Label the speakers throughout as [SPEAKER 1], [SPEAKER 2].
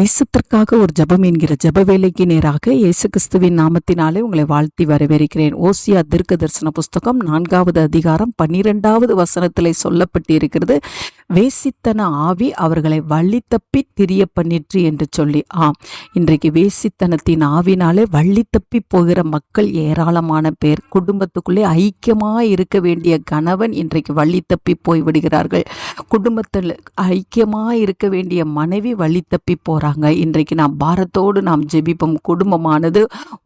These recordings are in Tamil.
[SPEAKER 1] நேசத்திற்காக ஒரு ஜெபம் என்கிற ஜப வேலைக்கு நேராக இயேசு கிறிஸ்துவின் நாமத்தினாலே உங்களை வாழ்த்தி வரவேற்கிறேன். ஓசியா தீர்க்க தரிசன புஸ்தகம் நான்காவது அதிகாரம் பன்னிரெண்டாவது வசனத்தில் சொல்லப்பட்டு இருக்கிறது வேசித்தன ஆவி அவர்களை வள்ளி தப்பி திரிய பண்ணிற்று என்று சொல்லி. ஆம் இன்றைக்கு வேசித்தனத்தின் ஆவினாலே வள்ளி தப்பி போகிற மக்கள் ஏராளமான பேர் குடும்பத்துக்குள்ளே ஐக்கியமாக இருக்க வேண்டிய கணவன் இன்றைக்கு வள்ளி தப்பி போய் விடுகிறார்கள் குடும்பத்தில் ஐக்கியமாக இருக்க வேண்டிய மனைவி வள்ளி தப்பி போகிறாங்க இன்றைக்கு நாம் பாரத்தோடு நாம் ஜெபிப்போம். குடும்பமானது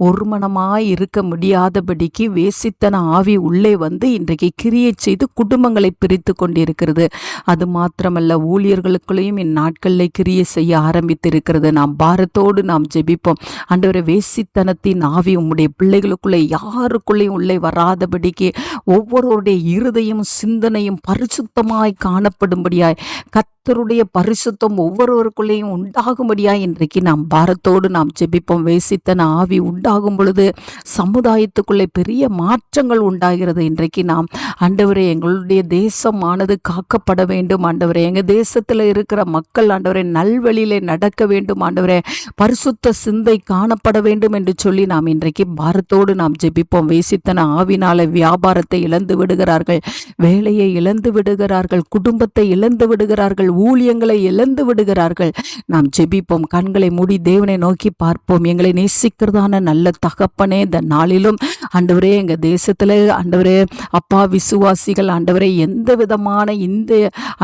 [SPEAKER 1] ஒருமனமாய் இருக்க முடியாதபடிக்கு வேசித்தன ஆவி உள்ளே வந்து இன்றைக்கு கிரியை செய்து குடும்பங்களை பிரித்து கொண்டிருக்கிறது. அது மாத்திரமல்ல ஊழியர்களுக்குள்ளேயும் இந்நாட்களில் கிரியை செய்ய ஆரம்பித்திருக்கிறது. நாம் பாரத்தோடு நாம் ஜெபிப்போம். ஆண்டவரை வேசித்தனத்தின் ஆவி உம்முடைய பிள்ளைகளுக்குள்ளே யாருக்குள்ளேயும் உள்ளே வராதபடிக்கு ஒவ்வொருவருடைய இருதயம் சிந்தனையும் பரிசுத்தமாய் காணப்படும்படியாய் கத்தருடைய பரிசுத்தம் ஒவ்வொருவருக்குள்ளேயும் உண்டாகும் அப்படியா இன்றைக்கு நாம் பாரத்தோடு நாம் ஜெபிப்போம். வேசித்தன ஆவி உண்டாகும் பொழுது சமுதாயத்துக்குள்ளே பெரிய மாற்றங்கள் உண்டாகிறது. இன்றைக்கு நாம் ஆண்டவரே எங்களுடைய தேசமானது காக்கப்பட வேண்டும். ஆண்டவரே எங்கள் தேசத்தில் இருக்கிற மக்கள் ஆண்டவரே நல்வழியிலே நடக்க வேண்டும். ஆண்டவரே பரிசுத்த சிந்தை காணப்பட வேண்டும் என்று சொல்லி நாம் இன்றைக்கு பாரத்தோடு நாம் ஜெபிப்போம். வேசித்தன ஆவினால வியாபாரத்தை இழந்து விடுகிறார்கள். வேலையை இழந்து விடுகிறார்கள். குடும்பத்தை இழந்து விடுகிறார்கள். ஊழியங்களை இழந்து விடுகிறார்கள். நாம் ஜெபிப்போம். கண்களை மூடி தேவனை நோக்கி பார்ப்போம். எங்களை நேசிக்கிறதான நல்ல தகப்பனே இந்த நாளிலும். ஆண்டவரே எங்கள் தேசத்தில் ஆண்டவரே அப்பா விசுவாசிகள் ஆண்டவரே எந்த விதமான இந்த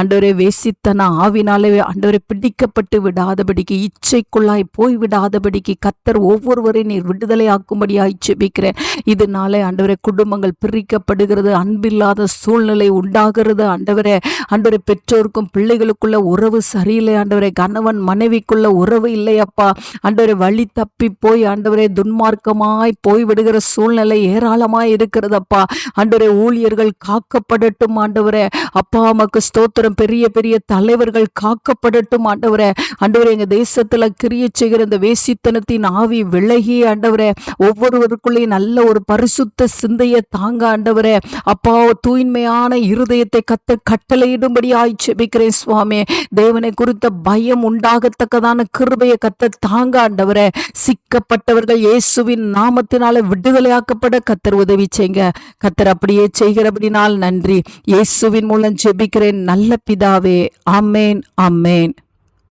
[SPEAKER 1] ஆண்டவரே வேசித்தன ஆவினாலே ஆண்டவரை பிடிக்கப்பட்டு விடாதபடிக்கு இச்சைக்குள்ளாய் போய் விடாதபடிக்கு கத்தர் ஒவ்வொருவரையும் நீர் விடுதலை ஆக்கும்படியாய் ஜெபிக்கிறேன். இதனாலே ஆண்டவரே குடும்பங்கள் பிரிக்கப்படுகிறது அன்பில்லாத சூழ்நிலை உண்டாகிறது. ஆண்டவரே ஆண்டவரை பெற்றோருக்கும் பிள்ளைகளுக்குள்ள உறவு சரியில்லை. ஆண்டவரே கணவன் மனைவிக்குள்ள உறவு இல்லையப்பா. ஆண்டவரை வழி தப்பி போய் ஆண்டவரே துன்மார்க்கமாய் போய் விடுகிற சூழ்நிலை ஏராளமாய் இருக்கிறதப்பா. ஆண்டவரே ஊழியர்கள் காக்கப்படட்டும் ஆண்டவரே. அப்பா அம்மாக்கு ஸ்தோத்திரம். பெரிய பெரிய தலைவர்கள் காக்கப்படட்டும் ஆண்டவரே. ஆண்டவரே எங்க தேசத்துல கிரிய செய்கிற இந்த வேசித்தனத்தின் ஆவி விலகி ஆண்டவரே. ஒவ்வொருவருக்குள்ளேயும் நல்ல ஒரு பரிசுத்த சிந்தையை தாங்க ஆண்டவரே. அப்பா தூய்மையான இருதயத்தை கத்த கட்டளையிடும்படி ஆய்ச்சபிக்கிறேன் சுவாமி. தேவனை குறித்த பயம் உண்டாகத்தக்கதான் கிருபையை கத்த தாங்க ஆண்டவரே. சிக்கப்பட்டவர்கள் இயேசுவின் நாமத்தினால விடுதலையாக்கப்பட கத்தர் உதவி செய்யுங்க. கத்தர் அப்படியே செய்கிறபடினால் நன்றி. இயேசுவின் மூலம் ஜெபிக்கிறேன். நல்ல பிதாவே. ஆமேன் ஆமேன்.